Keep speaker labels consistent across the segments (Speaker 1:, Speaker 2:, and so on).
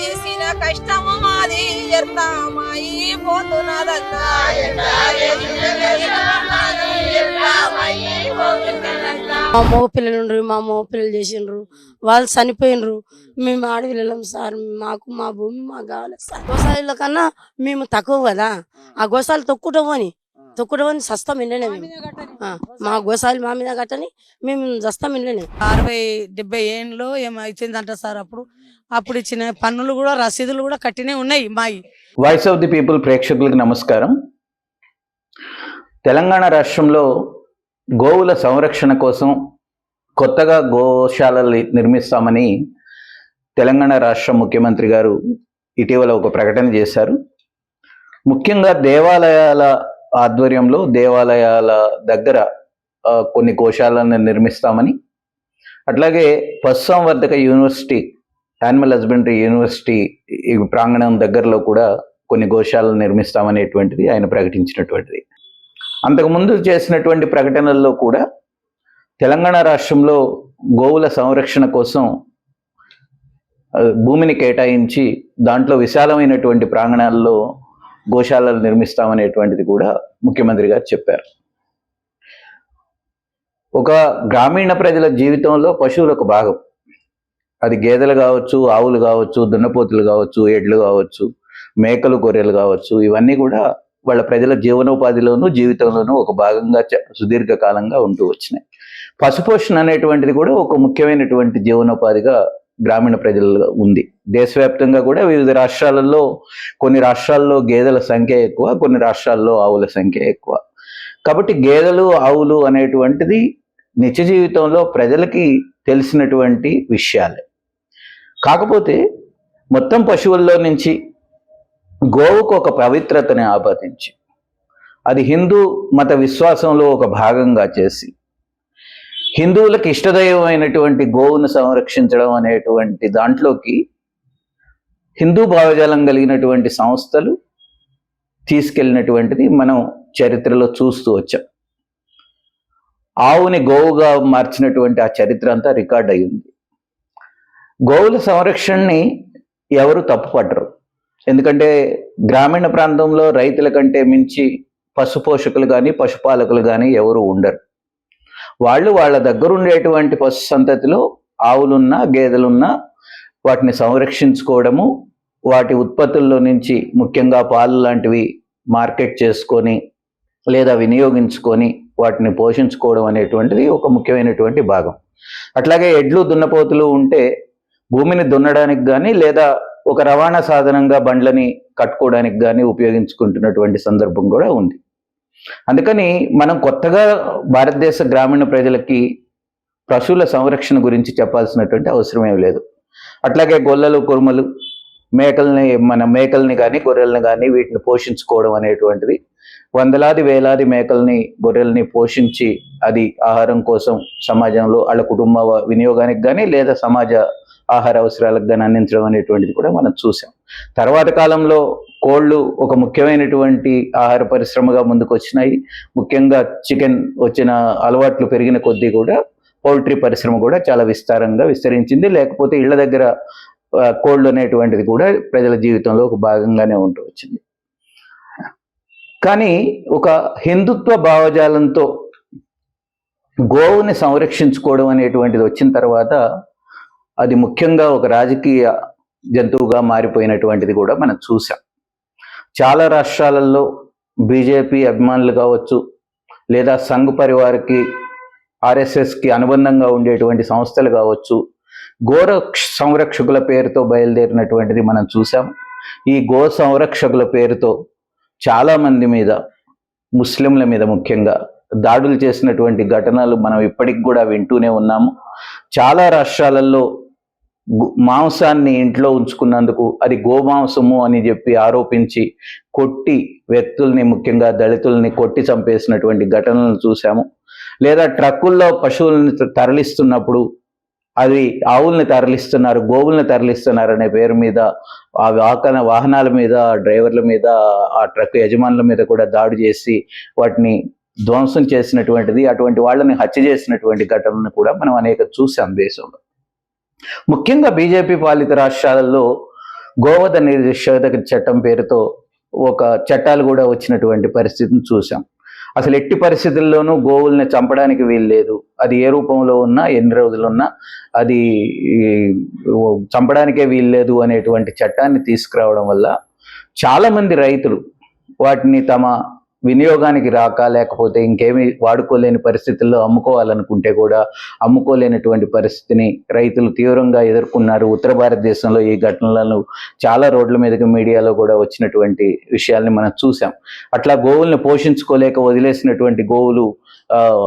Speaker 1: చేసిన కష్టము మాది ఎత్తామాయి పోతున్నదన్నా
Speaker 2: మా మగ పిల్లలు ఉండ్రు మా మగ పిల్లలు చేసిండ్రు వాళ్ళు చనిపోయినరు మేము ఆడపిల్లలం సార్ మాకు మా భూమి మాకు కావాలి సార్. గోసాల కన్నా మేము తక్కువ కదా. ఆ గోసాలు తొక్కుటం అని తొక్కుటం అని సస్తం ఇళ్ళనే మేము. మా గోసాలు మా మీద కట్టని మేము జస్తాం ఇళ్ళనే
Speaker 3: అరవై డెబ్బై ఏళ్ళు ఏమో సార్ అప్పుడు? అప్పుడు ఇచ్చిన పన్నులు కూడా రసీదులు కూడా కట్టినే ఉన్నాయి మాయి.
Speaker 4: వాయిస్ ఆఫ్ ది పీపుల్ ప్రేక్షకులకు నమస్కారం. తెలంగాణ రాష్ట్రంలో గోవుల సంరక్షణ కోసం కొత్తగా గోశాలలు నిర్మిస్తామని తెలంగాణ రాష్ట్ర ముఖ్యమంత్రి గారు ఇటీవల ఒక ప్రకటన చేశారు. ముఖ్యంగా దేవాలయాల ఆధ్వర్యంలో దేవాలయాల దగ్గర కొన్ని కోశాలను నిర్మిస్తామని. అట్లాగే పశుసంవర్ధక యూనివర్సిటీ యానిమల్ హస్బెండరీ యూనివర్సిటీ ఈ ప్రాంగణం దగ్గరలో కూడా కొన్ని గోశాలను నిర్మిస్తామనేటువంటిది ఆయన ప్రకటించినటువంటిది. అంతకుముందు చేసినటువంటి ప్రకటనల్లో కూడా తెలంగాణ రాష్ట్రంలో గోవుల సంరక్షణ కోసం భూమిని కేటాయించి దాంట్లో విశాలమైనటువంటి ప్రాంగణాల్లో గోశాలలు నిర్మిస్తామనేటువంటిది కూడా ముఖ్యమంత్రి గారు చెప్పారు. ఒక గ్రామీణ ప్రజల జీవితంలో పశువులు ఒక భాగం. అది గేదెలు కావచ్చు ఆవులు కావచ్చు దున్నపోతులు కావచ్చు ఎడ్లు కావచ్చు మేకలు గొర్రెలు కావచ్చు ఇవన్నీ కూడా వాళ్ళ ప్రజల జీవనోపాధిలోనూ జీవితంలోనూ ఒక భాగంగా చ- సుదీర్ఘకాలంగా ఉంటూ వచ్చినాయి. పశుపోషణ అనేటువంటిది కూడా ఒక ముఖ్యమైనటువంటి జీవనోపాధిగా గ్రామీణ ప్రజల్లో ఉంది. దేశవ్యాప్తంగా కూడా వివిధ రాష్ట్రాలలో కొన్ని రాష్ట్రాల్లో గేదెల సంఖ్య ఎక్కువ కొన్ని రాష్ట్రాల్లో ఆవుల సంఖ్య ఎక్కువ. కాబట్టి గేదెలు ఆవులు అనేటువంటిది నిత్య జీవితంలో ప్రజలకి తెలిసినటువంటి విషయాలే. కాకపోతే మొత్తం పశువుల్లో నుంచి గోవుకు ఒక పవిత్రతని ఆపాదించి అది హిందూ మత విశ్వాసంలో ఒక భాగంగా చేసి హిందువులకు ఇష్టదైవమైనటువంటి గోవును సంరక్షించడం అనేటువంటి దాంట్లోకి హిందూ భావజాలం కలిగినటువంటి సంస్థలు తీసుకెళ్ళినటువంటిది మనం చరిత్రలో చూస్తూ వచ్చాం. ఆవుని గోవుగా మార్చినటువంటి ఆ చరిత్ర అంతా రికార్డ్ అయ్యింది గోవుల సంరక్షణని ఎవరు తప్పుపట్టరు. ఎందుకంటే గ్రామీణ ప్రాంతంలో రైతుల కంటే మించి పశుపోషకులు కానీ పశుపాలకులు కానీ ఎవరు ఉండరు. వాళ్ళు వాళ్ళ దగ్గర ఉండేటువంటి పశు సంతతిలో ఆవులున్నా గేదెలున్నా వాటిని సంరక్షించుకోవడము వాటి ఉత్పత్తుల్లో నుంచి ముఖ్యంగా పాలు లాంటివి మార్కెట్ చేసుకొని లేదా వినియోగించుకొని వాటిని పోషించుకోవడం అనేటువంటిది ఒక ముఖ్యమైనటువంటి భాగం. అట్లాగే ఎడ్లు దున్నపోతులు ఉంటే భూమిని దున్నడానికి కానీ లేదా ఒక రవాణా సాధనంగా బండ్లని కట్టుకోవడానికి కానీ ఉపయోగించుకుంటున్నటువంటి సందర్భం కూడా ఉంది. అందుకని మనం కొత్తగా భారతదేశ గ్రామీణ ప్రజలకి పశువుల సంరక్షణ గురించి చెప్పాల్సినటువంటి అవసరం ఏం లేదు. అట్లాగే గొల్లలు కురుమలు మేకల్ని మన మేకల్ని కానీ గొర్రెల్ని కానీ వీటిని పోషించుకోవడం అనేటువంటిది వందలాది వేలాది మేకల్ని గొర్రెల్ని పోషించి అది ఆహారం కోసం సమాజంలో వాళ్ళ కుటుంబ వినియోగానికి కానీ లేదా సమాజ ఆహార అవసరాలకు కానీ అందించడం అనేటువంటిది కూడా మనం చూసాం తర్వాత కాలంలో కోళ్ళు ఒక ముఖ్యమైనటువంటి ఆహార పరిశ్రమగా ముందుకు వచ్చినాయి ముఖ్యంగా చికెన్ వచ్చిన అలవాట్లు పెరిగిన కొద్దీ కూడా పౌల్ట్రీ పరిశ్రమ కూడా చాలా విస్తారంగా విస్తరించింది. లేకపోతే ఇళ్ళ దగ్గర కోళ్ళు అనేటువంటిది కూడా ప్రజల జీవితంలో ఒక భాగంగానే ఉంటూ వచ్చింది. కానీ ఒక హిందుత్వ భావజాలంతో గోవుని సంరక్షించుకోవడం అనేటువంటిది వచ్చిన తర్వాత అది ముఖ్యంగా ఒక రాజకీయ జంతువుగా మారిపోయినటువంటిది కూడా మనం చూసాం చాలా రాష్ట్రాలలో బీజేపీ అభిమానులు కావచ్చు లేదా సంఘ్ పరివార్కి ఆర్ఎస్ఎస్కి అనుబంధంగా ఉండేటువంటి సంస్థలు కావచ్చు గోర సంరక్షకుల పేరుతో బయలుదేరినటువంటిది మనం చూసాం ఈ గో సంరక్షకుల పేరుతో చాలామంది మీద ముస్లింల మీద ముఖ్యంగా దాడులు చేసినటువంటి ఘటనలు మనం ఇప్పటికి కూడా వింటూనే ఉన్నాము. చాలా రాష్ట్రాలలో మాంసాన్ని ఇంట్లో ఉంచుకున్నందుకు అది గోమాంసము అని చెప్పి ఆరోపించి కొట్టి వ్యక్తుల్ని ముఖ్యంగా దళితుల్ని కొట్టి చంపేసినటువంటి ఘటనలను చూసాము లేదా ట్రక్కుల్లో పశువుల్ని తరలిస్తున్నప్పుడు అది ఆవుల్ని తరలిస్తున్నారు గోవుల్ని తరలిస్తున్నారు అనే పేరు మీద ఆ వాహన వాహనాల మీద డ్రైవర్ల మీద ఆ ట్రక్ యజమానుల మీద కూడా దాడి చేసి వాటిని ధ్వంసం చేసినటువంటిది అటువంటి వాళ్ళని హత్య చేసినటువంటి ఘటనలను కూడా మనం అనేక చూసాం దేశంలో. ముఖ్యంగా బీజేపీ పాలిత రాష్ట్రాలలో గోవధ నిషేధక చట్టం పేరుతో ఒక చట్టాలు కూడా వచ్చినటువంటి పరిస్థితిని చూసాం అసలు ఎట్టి పరిస్థితుల్లోనూ గోవుల్ని చంపడానికి వీల్లేదు. అది ఏ రూపంలో ఉన్నా ఎన్ని రోజులున్నా అది చంపడానికే వీల్లేదు అనేటువంటి చట్టాన్ని తీసుకురావడం వల్ల చాలామంది రైతులు వాటిని తమ వినియోగానికి రాక లేకపోతే ఇంకేమి వాడుకోలేని పరిస్థితుల్లో అమ్ముకోవాలనుకుంటే కూడా అమ్ముకోలేనటువంటి పరిస్థితిని రైతులు తీవ్రంగా ఎదుర్కొన్నారు. ఉత్తర భారతదేశంలో ఈ ఘటనలను చాలా రోడ్ల మీదకి మీడియాలో కూడా వచ్చినటువంటి విషయాల్ని మనం చూసాం అట్లా గోవుల్ని పోషించుకోలేక వదిలేసినటువంటి గోవులు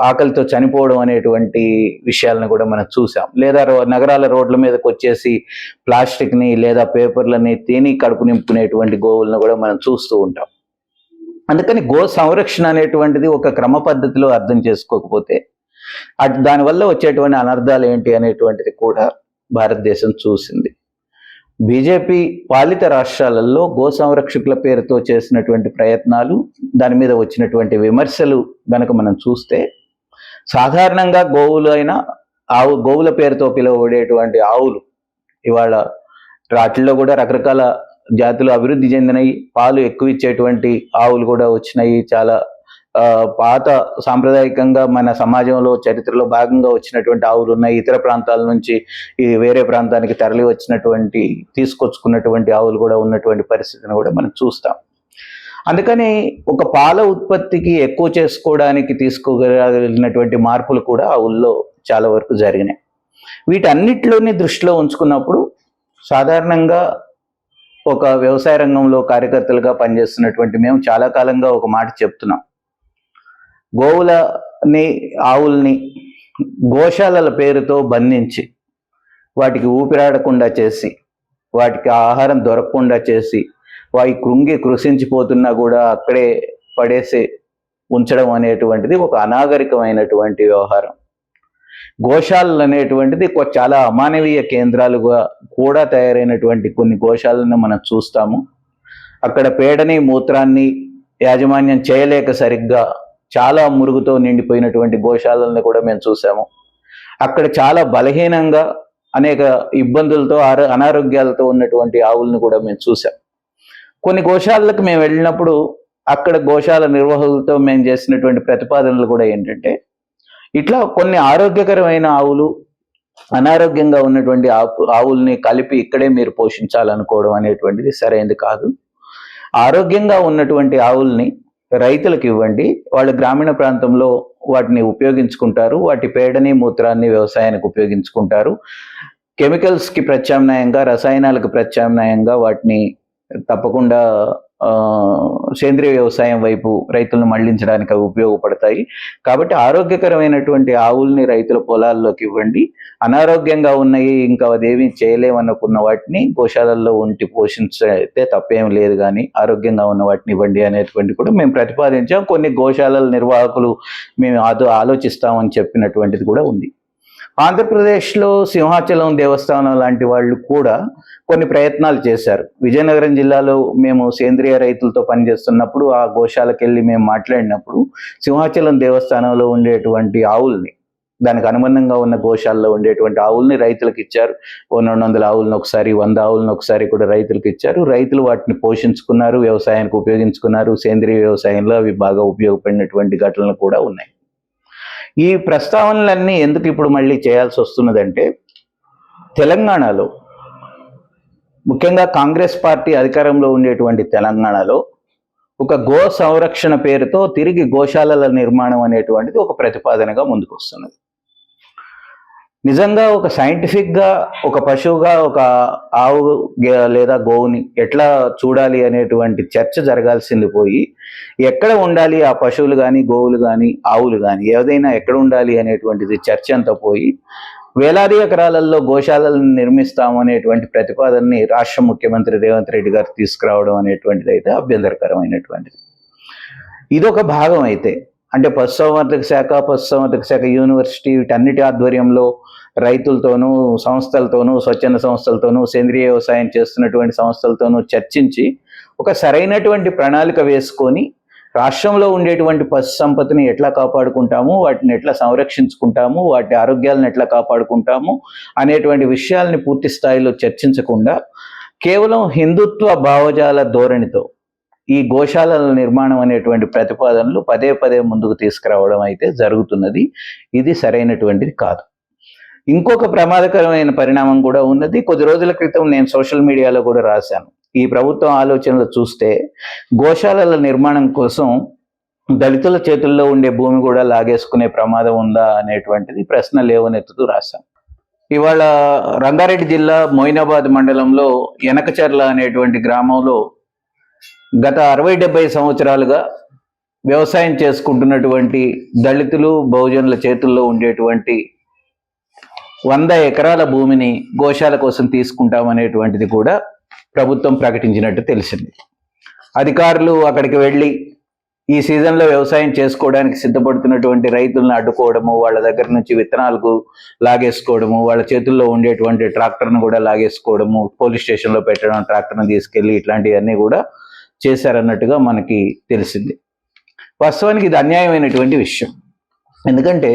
Speaker 4: ఆకలితో చనిపోవడం అనేటువంటి విషయాలను కూడా మనం చూసాం లేదా రో- నగరాల రోడ్ల మీదకి వచ్చేసి ప్లాస్టిక్ని లేదా పేపర్లని తిని కడుపు నింపుకునేటువంటి గోవులను కూడా మనం చూస్తూ ఉంటాం. అందుకని గో సంరక్షణ అనేటువంటిది ఒక క్రమ పద్ధతిలో అర్థం చేసుకోకపోతే అటు దానివల్ల వచ్చేటువంటి అనర్థాలు ఏంటి అనేటువంటిది కూడా భారతదేశం చూసింది. బీజేపీ పాలిత రాష్ట్రాలలో గో సంరక్షకుల పేరుతో చేసినటువంటి ప్రయత్నాలు దాని మీద వచ్చినటువంటి విమర్శలు గనక మనం చూస్తే సాధారణంగా గోవులు అయినా ఆవు గోవుల పేరుతో పిలువబడేటువంటి ఆవులు ఇవాళ వాటిల్లో కూడా రకరకాల జాతులు అభివృద్ధి చెందినవి పాలు ఎక్కువ ఇచ్చేటువంటి ఆవులు కూడా వచ్చినాయి. చాలా పాత సాంప్రదాయకంగా మన సమాజంలో చరిత్రలో భాగంగా వచ్చినటువంటి ఆవులు ఉన్నాయి ఇతర ప్రాంతాల నుంచి ఈ వేరే ప్రాంతానికి తరలి వచ్చినటువంటి తీసుకొచ్చుకున్నటువంటి ఆవులు కూడా ఉన్నటువంటి పరిస్థితిని కూడా మనం చూస్తాం. అందుకని ఒక పాల ఉత్పత్తికి ఎక్కువ చేసుకోవడానికి తీసుకోగలిగినటువంటి మార్పులు కూడా ఆవుల్లో చాలా వరకు జరిగినాయి. వీటన్నిటిలోని దృష్టిలో ఉంచుకున్నప్పుడు సాధారణంగా ఒక వ్యవసాయ రంగంలో కార్యకర్తలుగా పనిచేస్తున్నటువంటి మేము చాలా కాలంగా ఒక మాట చెప్తున్నాం. గోవులని ఆవుల్ని గోశాలల పేరుతో బంధించి వాటికి ఊపిరాడకుండా చేసి వాటికి ఆహారం దొరకకుండా చేసి వాయి కృంగి కృషించిపోతున్నా కూడా అక్కడే పడేసి ఉంచడం అనేటువంటిది ఒక అనాగరికమైనటువంటి వ్యవహారం. గోశాలలు అనేటువంటిది చాలా అమానవీయ కేంద్రాలుగా కూడా తయారైనటువంటి కొన్ని గోశాలను మనం చూస్తాము. అక్కడ పేడని మూత్రాన్ని యాజమాన్యం చేయలేక సరిగ్గా చాలా మురుగుతో నిండిపోయినటువంటి గోశాలల్ని కూడా మేము చూసాము. అక్కడ చాలా బలహీనంగా అనేక ఇబ్బందులతో ఆరో- అనారోగ్యాలతో ఉన్నటువంటి ఆవులను కూడా మేము చూసాం. కొన్ని గోశాలలకు మేము వెళ్ళినప్పుడు అక్కడ గోశాల నిర్వాహకులతో మేము చేసినటువంటి ప్రతిపాదనలు కూడా ఏంటంటే ఇట్లా కొన్ని ఆరోగ్యకరమైన ఆవులు అనారోగ్యంగా ఉన్నటువంటి ఆవుల్ని కలిపి ఇక్కడే మీరు పోషించాలనుకోవడం అనేటువంటిది సరైనది కాదు. ఆరోగ్యంగా ఉన్నటువంటి ఆవుల్ని రైతులకు ఇవ్వండి. వాళ్ళు గ్రామీణ ప్రాంతంలో వాటిని ఉపయోగించుకుంటారు. వాటి పేడని మూత్రాన్ని వ్యవసాయానికి ఉపయోగించుకుంటారు. కెమికల్స్కి ప్రత్యామ్నాయంగా రసాయనాలకు ప్రత్యామ్నాయంగా వాటిని తప్పకుండా సేంద్రియ వ్యవసాయం వైపు రైతులను మళ్ళించడానికి అవి ఉపయోగపడతాయి. కాబట్టి ఆరోగ్యకరమైనటువంటి ఆవుల్ని రైతుల పొలాల్లోకి ఇవ్వండి. అనారోగ్యంగా ఉన్నాయి ఇంకా అదేమీ చేయలేమనుకున్న వాటిని గోశాలల్లో ఉంటి పోషించితే తప్పేం లేదు కానీ ఆరోగ్యంగా ఉన్న వాటిని ఇవ్వండి అనేటువంటి కూడా మేము ప్రతిపాదించాం. కొన్ని గోశాలల నిర్వాహకులు మేము అదో ఆలోచిస్తామని చెప్పినటువంటిది కూడా ఉంది. ఆంధ్రప్రదేశ్లో సింహాచలం దేవస్థానం లాంటి వాళ్ళు కూడా కొన్ని ప్రయత్నాలు చేశారు. విజయనగరం జిల్లాలో మేము సేంద్రియ రైతులతో పనిచేస్తున్నప్పుడు ఆ గోశాలకు వెళ్ళి మేము మాట్లాడినప్పుడు సింహాచలం దేవస్థానంలో ఉండేటువంటి ఆవుల్ని దానికి అనుబంధంగా ఉన్న గోశాలలో ఉండేటువంటి ఆవుల్ని రైతులకు ఇచ్చారు. రెండు వందల ఆవులను ఒకసారి వంద ఆవులను ఒకసారి కూడా రైతులకు ఇచ్చారు. రైతులు వాటిని పోషించుకున్నారు వ్యవసాయానికి ఉపయోగించుకున్నారు. సేంద్రియ వ్యవసాయంలో అవి బాగా ఉపయోగపడినటువంటి ఘటనలు కూడా ఉన్నాయి. ఈ ప్రస్తావనలన్నీ ఎందుకు ఇప్పుడు మళ్ళీ చేయాల్సి వస్తున్నదంటే తెలంగాణలో ముఖ్యంగా కాంగ్రెస్ పార్టీ అధికారంలో ఉండేటువంటి తెలంగాణలో ఒక గో సంరక్షణ పేరుతో తిరిగి గోశాలల నిర్మాణం అనేటువంటిది ఒక ప్రతిపాదనగా ముందుకు వస్తున్నది నిజంగా ఒక సైంటిఫిక్గా ఒక పశువుగా ఒక ఆవు లేదా గోవుని ఎట్లా చూడాలి అనేటువంటి చర్చ జరగాల్సింది పోయి ఎక్కడ ఉండాలి ఆ పశువులు కానీ గోవులు కానీ ఆవులు కానీ ఏదైనా ఎక్కడ ఉండాలి అనేటువంటిది చర్చ అంతా పోయి వేలాది ఎకరాలలో గోశాలను నిర్మిస్తాము అనేటువంటి ప్రతిపాదనని రాష్ట్ర ముఖ్యమంత్రి రేవంత్ రెడ్డి గారు తీసుకురావడం అనేటువంటిది అయితే అభ్యంతరకరమైనటువంటిది. ఇదొక భాగం అయితే అంటే పశుసంవర్ధక శాఖ పశుసంవర్ధక శాఖ యూనివర్సిటీ వీటన్నిటి ఆధ్వర్యంలో రైతులతోనూ సంస్థలతోనూ స్వచ్ఛంద సంస్థలతోనూ సేంద్రియ వ్యవసాయం చేస్తున్నటువంటి సంస్థలతోనూ చర్చించి ఒక సరైనటువంటి ప్రణాళిక వేసుకొని రాష్ట్రంలో ఉండేటువంటి పశు సంపత్తిని ఎట్లా కాపాడుకుంటాము వాటిని ఎట్లా సంరక్షించుకుంటాము వాటి ఆరోగ్యాలను ఎట్లా కాపాడుకుంటాము అనేటువంటి విషయాల్ని పూర్తి స్థాయిలో చర్చించకుండా కేవలం హిందుత్వ భావజాల ధోరణితో ఈ గోశాలల నిర్మాణం అనేటువంటి ప్రతిపాదనలు పదే పదే ముందుకు తీసుకురావడం అయితే జరుగుతున్నది. ఇది సరైనటువంటిది కాదు. ఇంకొక ప్రమాదకరమైన పరిణామం కూడా ఉన్నది. కొద్ది రోజుల క్రితం నేను సోషల్ మీడియాలో కూడా రాశాను. ఈ ప్రభుత్వం ఆలోచనలు చూస్తే గోశాలల నిర్మాణం కోసం దళితుల చేతుల్లో ఉండే భూమి కూడా లాగేసుకునే ప్రమాదం ఉందా అనేటువంటిది ప్రశ్న లేవనెత్తుతూ రాశాం. ఇవాళ రంగారెడ్డి జిల్లా మొయినాబాద్ మండలంలో ఎనకచర్ల అనేటువంటి గ్రామంలో గత అరవై డెబ్బై సంవత్సరాలుగా వ్యవసాయం చేసుకుంటున్నటువంటి దళితులు బహుజనుల చేతుల్లో ఉండేటువంటి వంద ఎకరాల భూమిని గోశాల కోసం తీసుకుంటామనేటువంటిది కూడా ప్రభుత్వం ప్రకటించినట్టు తెలిసింది. అధికారులు అక్కడికి వెళ్ళి ఈ సీజన్లో వ్యవసాయం చేసుకోవడానికి సిద్ధపడుతున్నటువంటి రైతులను అడ్డుకోవడము వాళ్ళ దగ్గర నుంచి విత్తనాలకు లాగేసుకోవడము వాళ్ళ చేతుల్లో ఉండేటువంటి ట్రాక్టర్ను కూడా లాగేసుకోవడము పోలీస్ స్టేషన్లో పెట్టడం ట్రాక్టర్ను తీసుకెళ్ళి ఇట్లాంటివన్నీ కూడా చేశారన్నట్టుగా మనకి తెలిసింది. వాస్తవానికి ఇది అన్యాయమైనటువంటి విషయం. ఎందుకంటే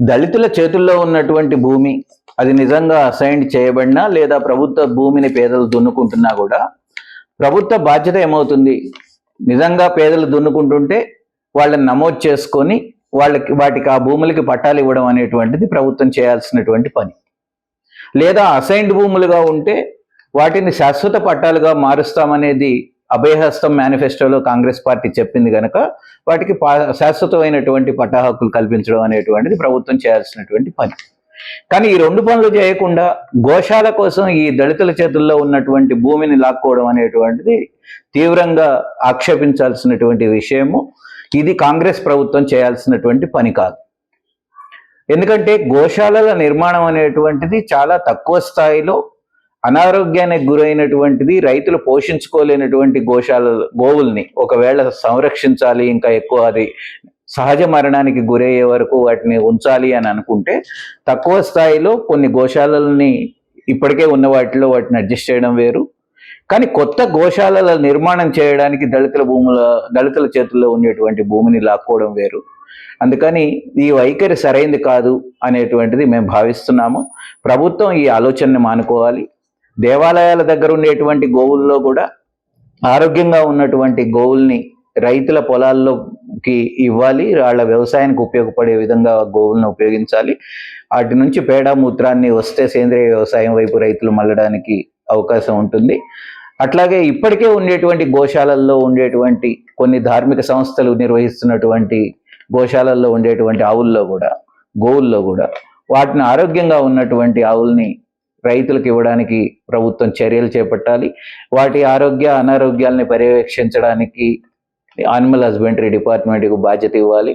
Speaker 4: దళితుల చేతుల్లో ఉన్నటువంటి భూమి అది నిజంగా అసైన్ చేయబడినా లేదా ప్రభుత్వ భూమిని పేదలు దున్నుకుంటున్నా కూడా ప్రభుత్వ బాధ్యత ఏమవుతుంది? నిజంగా పేదలు దున్నుకుంటుంటే వాళ్ళని నమోదు చేసుకొని వాళ్ళకి వాటికి ఆ భూములకి పట్టాలు ఇవ్వడం అనేటువంటిది ప్రభుత్వం చేయాల్సినటువంటి పని. లేదా అసైన్డ్ భూములుగా ఉంటే వాటిని శాశ్వత పట్టాలుగా మారుస్తామనేది అభయహస్తం మేనిఫెస్టోలో కాంగ్రెస్ పార్టీ చెప్పింది కనుక వాటికి పా- శాశ్వతమైనటువంటి పట్టా హక్కులు కల్పించడం అనేటువంటిది ప్రభుత్వం చేయాల్సినటువంటి పని. కానీ ఈ రెండు పనులు చేయకుండా గోశాల కోసం ఈ దళితుల చేతుల్లో ఉన్నటువంటి భూమిని లాక్కోవడం అనేటువంటిది తీవ్రంగా ఆక్షేపించాల్సినటువంటి విషయము ఇది కాంగ్రెస్ ప్రభుత్వం చేయాల్సినటువంటి పని కాదు. ఎందుకంటే గోశాలల నిర్మాణం అనేటువంటిది చాలా తక్కువ స్థాయిలో అనారోగ్యానికి గురైనటువంటిది రైతులు పోషించుకోలేనటువంటి గోశాల గోవుల్ని ఒకవేళ సంరక్షించాలి ఇంకా ఎక్కువ అది సహజ మరణానికి గురయ్యే వరకు వాటిని ఉంచాలి అని అనుకుంటే తక్కువ స్థాయిలో కొన్ని గోశాలల్ని ఇప్పటికే ఉన్న వాటిలో వాటిని అడ్జస్ట్ చేయడం వేరు. కానీ కొత్త గోశాలల నిర్మాణం చేయడానికి దళితుల భూముల దళితుల చేతుల్లో ఉండేటువంటి భూమిని లాక్కోవడం వేరు. అందుకని ఈ వైఖరి సరైంది కాదు అనేటువంటిది మేము భావిస్తున్నాము. ప్రభుత్వం ఈ ఆలోచనని మానుకోవాలి. దేవాలయాల దగ్గర ఉండేటువంటి గోవుల్లో కూడా ఆరోగ్యంగా ఉన్నటువంటి గోవుల్ని రైతుల పొలాల్లోకి ఇవ్వాలి. వాళ్ళ వ్యవసాయానికి ఉపయోగపడే విధంగా గోవులను ఉపయోగించాలి. వాటి నుంచి పేడ మూత్రాన్ని వస్తే సేంద్రియ వ్యవసాయం వైపు రైతులు మళ్ళడానికి అవకాశం ఉంటుంది. అట్లాగే ఇప్పటికే ఉండేటువంటి గోశాలల్లో ఉండేటువంటి కొన్ని ధార్మిక సంస్థలు నిర్వహిస్తున్నటువంటి గోశాలల్లో ఉండేటువంటి ఆవుల్లో కూడా గోవుల్లో కూడా వాటిని ఆరోగ్యంగా ఉన్నటువంటి ఆవుల్ని రైతులకు ఇవ్వడానికి ప్రభుత్వం చర్యలు చేపట్టాలి. వాటి ఆరోగ్య అనారోగ్యాలని పర్యవేక్షించడానికి యానిమల్ హస్బెండరీ డిపార్ట్మెంట్కి బాధ్యత ఇవ్వాలి.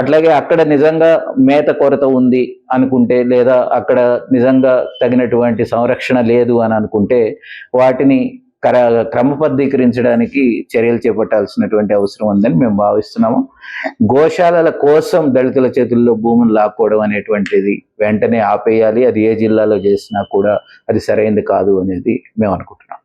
Speaker 4: అట్లాగే అక్కడ నిజంగా మేత కొరత ఉంది అనుకుంటే లేదా అక్కడ నిజంగా తగినటువంటి సంరక్షణ లేదు అని అనుకుంటే వాటిని క్రమబద్ధీకరించడానికి చర్యలు చేపట్టాల్సినటువంటి అవసరం ఉందని మేము భావిస్తున్నాము. గోశాలల కోసం దళితుల చేతుల్లో భూములు లాక్కోవడం అనేటువంటిది వెంటనే ఆపేయాలి. అది ఏ జిల్లాలో చేసినా కూడా అది సరైనది కాదు అనేది మేము అనుకుంటున్నాం.